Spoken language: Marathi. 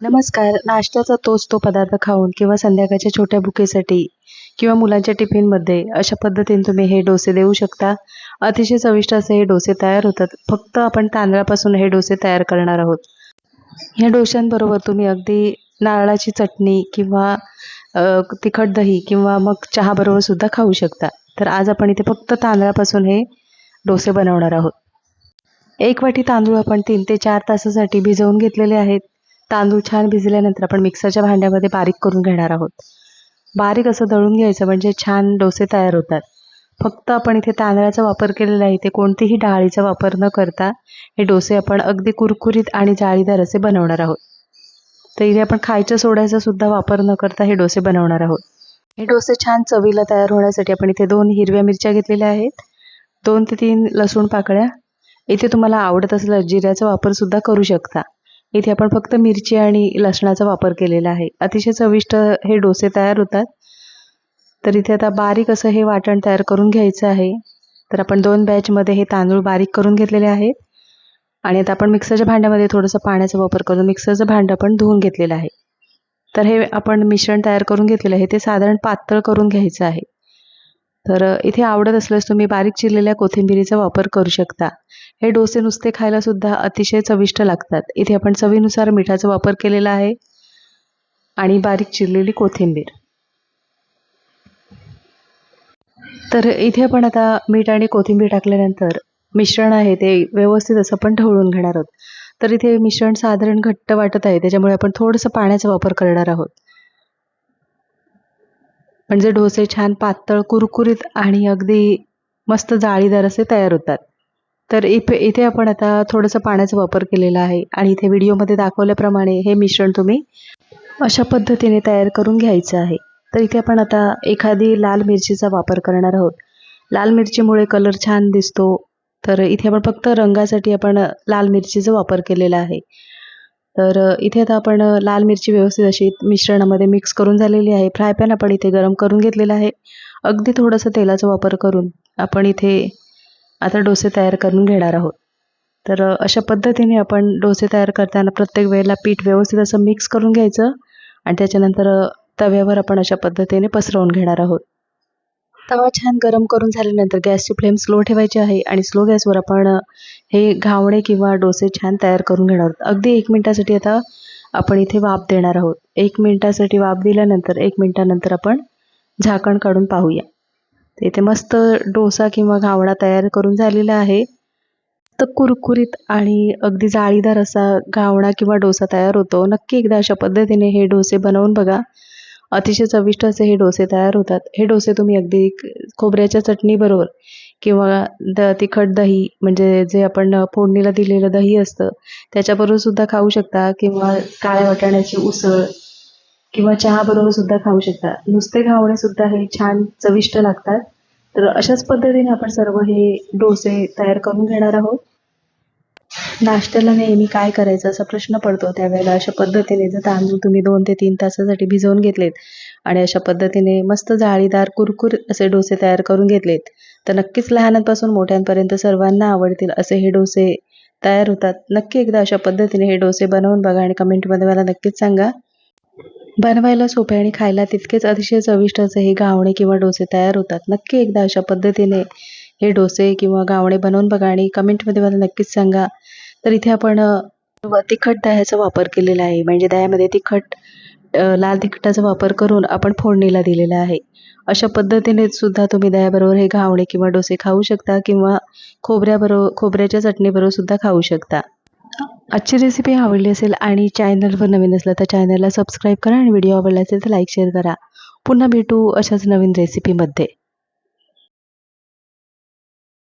नमस्कार. नाश्त्याचा तोच तो पदार्थ खाऊन किंवा संध्याकाळच्या छोट्या बुकेसाठी किंवा मुलांच्या टिफिनमध्ये अशा पद्धतीने तुम्ही हे डोसे देऊ शकता. अतिशय चविष्ट असे हे डोसे तयार होतात. फक्त आपण तांदळापासून हे डोसे तयार करणार आहोत. ह्या डोश्यांबरोबर तुम्ही अगदी नारळाची चटणी किंवा तिखट दही किंवा मग चहाबरोबर सुद्धा खाऊ शकता. तर आज आपण इथे फक्त तांदळापासून हे डोसे बनवणार आहोत. एक वाटी तांदूळ आपण तीन ते चार तासासाठी भिजवून घेतलेले आहेत. तांदूळ छान भिजल्यानंतर आपण मिक्सरच्या भांड्यामध्ये बारीक करून घेणार आहोत. बारीक असं दळून घ्यायचं म्हणजे छान डोसे तयार होतात. फक्त आपण इथे तांदळाचा वापर केलेला आहे इथे कोणतीही डाळीचा वापर न करता हे डोसे आपण अगदी कुरकुरीत आणि जाळीदार असे बनवणार आहोत. तर इथे आपण खायच्या सोड्याचा सुद्धा वापर न करता हे डोसे बनवणार आहोत. हे डोसे छान चवीला तयार होण्यासाठी आपण इथे दोन हिरव्या मिरच्या घेतलेल्या आहेत. दोन ते तीन लसूण पाकळ्या. इथे तुम्हाला आवडत असलं जिऱ्याचा वापर सुद्धा करू शकता. इथे आपण फक्त मिरची आणि लसणाचा वापर केलेला आहे. अतिशय चविष्ट हे डोसे तयार होतात. तर इथे आता बारीक असं हे वाटण तयार करून घ्यायचं आहे. तर आपण दोन बॅचमध्ये हे तांदूळ बारीक करून घेतलेले आहेत. आणि आता आपण मिक्सरच्या भांड्यामध्ये थोडंसं पाण्याचा वापर करून मिक्सरचं भांडं पण धुवून घेतलेलं आहे. तर हे आपण मिश्रण तयार करून घेतलेलं आहे. ते साधारण पातळ करून घ्यायचं आहे. तर इथे आवडत असल्यास तुम्ही बारीक चिरलेल्या कोथिंबिरीचा वापर करू शकता. हे डोसे नुसते खायला सुद्धा अतिशय चविष्ट लागतात. इथे आपण चवीनुसार मिठाचा वापर केलेला आहे आणि बारीक चिरलेली कोथिंबीर. तर इथे आपण आता मीठ आणि कोथिंबीर टाकल्यानंतर मिश्रण आहे ते व्यवस्थित असं आपण ढवळून घेणार आहोत. तर इथे मिश्रण साधारण घट्ट वाटत आहे. त्याच्यामुळे आपण थोडंसं पाण्याचा वापर करणार आहोत. म्हणजे डोसे छान पातळ कुरकुरीत आणि अगदी मस्त जाळीदार असे तयार होतात. तर इथे इथे आपण आता थोडंसं पाण्याचा वापर केलेला आहे आणि इथे व्हिडिओमध्ये दाखवल्याप्रमाणे हे मिश्रण तुम्ही अशा पद्धतीने तयार करून घ्यायचं आहे. तर इथे आपण आता एखादी लाल मिरचीचा वापर करणार आहोत. लाल मिरचीमुळे कलर छान दिसतो. तर इथे आपण फक्त रंगासाठी आपण लाल मिरचीचा वापर केलेला आहे. तर इथे आता आपण लाल मिरची व्यवस्थित अशी मिश्रणामध्ये मिक्स करून झालेली आहे. फ्राय पॅन आपण इथे गरम करून घेतलेला आहे. अगदी थोडंसं तेलाचा वापर करून आपण इथे आता डोसे तयार करून घेणार आहोत. तर अशा पद्धतीने आपण डोसे तयार करताना प्रत्येक वेळेला पीठ व्यवस्थित असं मिक्स करून घ्यायचं आणि त्याच्यानंतर तव्यावर आपण अशा पद्धतीने पसरवून घेणार आहोत. तवा छान गरम करून झाल्यानंतर गॅसची फ्लेम स्लो ठेवायची आहे आणि स्लो गॅसवर आपण हे घावणे किंवा डोसे छान तयार करून घेणार आहोत. अगदी एक मिनटासाठी आता आपण इथे वाफ देणार आहोत. एक मिनटासाठी वाफ दिल्यानंतर एक मिनटानंतर आपण झाकण काढून पाहूया. तर इथे मस्त डोसा किंवा घावणा तयार करून झालेला आहे. तर कुरकुरीत आणि अगदी जाळीदार असा घावणा किंवा डोसा तयार होतो. नक्की एकदा अशा पद्धतीने हे डोसे बनवून बघा. अतिशय चविष्ट असे हे डोसे तयार होतात. हे डोसे तुम्ही अगदी खोबऱ्याच्या चटणीबरोबर किंवा द तिखट दही म्हणजे जे आपण फोडणीला दिलेलं दही असतं त्याच्याबरोबर सुद्धा खाऊ शकता किंवा काळ्या वाटाण्याची उसळ किंवा चहाबरोबर सुद्धा खाऊ शकता. नुसते खावणे सुद्धा हे छान चविष्ट लागतात. तर अशाच पद्धतीने आपण सर्व हे डोसे तयार करून घेणार आहोत. नाश्त्याला नेहमी काय करायचं असा प्रश्न पडतो. त्यावेळेला अशा पद्धतीने जर तांदूळ तुम्ही दोन ते तीन तासासाठी भिजवून घेतलेत आणि अशा पद्धतीने मस्त जाळीदार कुरकुर असे डोसे तयार करून घेतलेत तर नक्कीच लहानांपासून मोठ्यांपर्यंत सर्वांना आवडतील असे हे डोसे तयार होतात. नक्की एकदा अशा पद्धतीने हे डोसे बनवून बघा आणि कमेंटमध्ये मला नक्कीच सांगा. बनवायला सोपे आणि खायला तितकेच अतिशय चविष्ट असे हे घावणे किंवा डोसे तयार होतात. नक्की एकदा अशा पद्धतीने हे डोसे किंवा गावणे बनवून बघा आणि कमेंटमध्ये मला नक्कीच सांगा. तर इथे आपण तिखट दह्याचा वापर केलेला आहे. म्हणजे दह्यामध्ये तिखट लाल तिखटाचा वापर करून आपण फोडणीला दिलेला आहे. अशा पद्धतीने सुद्धा तुम्ही दह्याबरोबर हे घावणे किंवा डोसे खाऊ शकता किंवा खोबऱ्याबरोबर खोबऱ्याच्या चटणीबरोबर सुद्धा खाऊ शकता. आजची रेसिपी आवडली असेल आणि चॅनलवर नवीन असलं तर चॅनलला सबस्क्राईब करा आणि व्हिडिओ आवडला असेल तर लाईक शेअर करा. पुन्हा भेटू अशाच नवीन रेसिपीमध्ये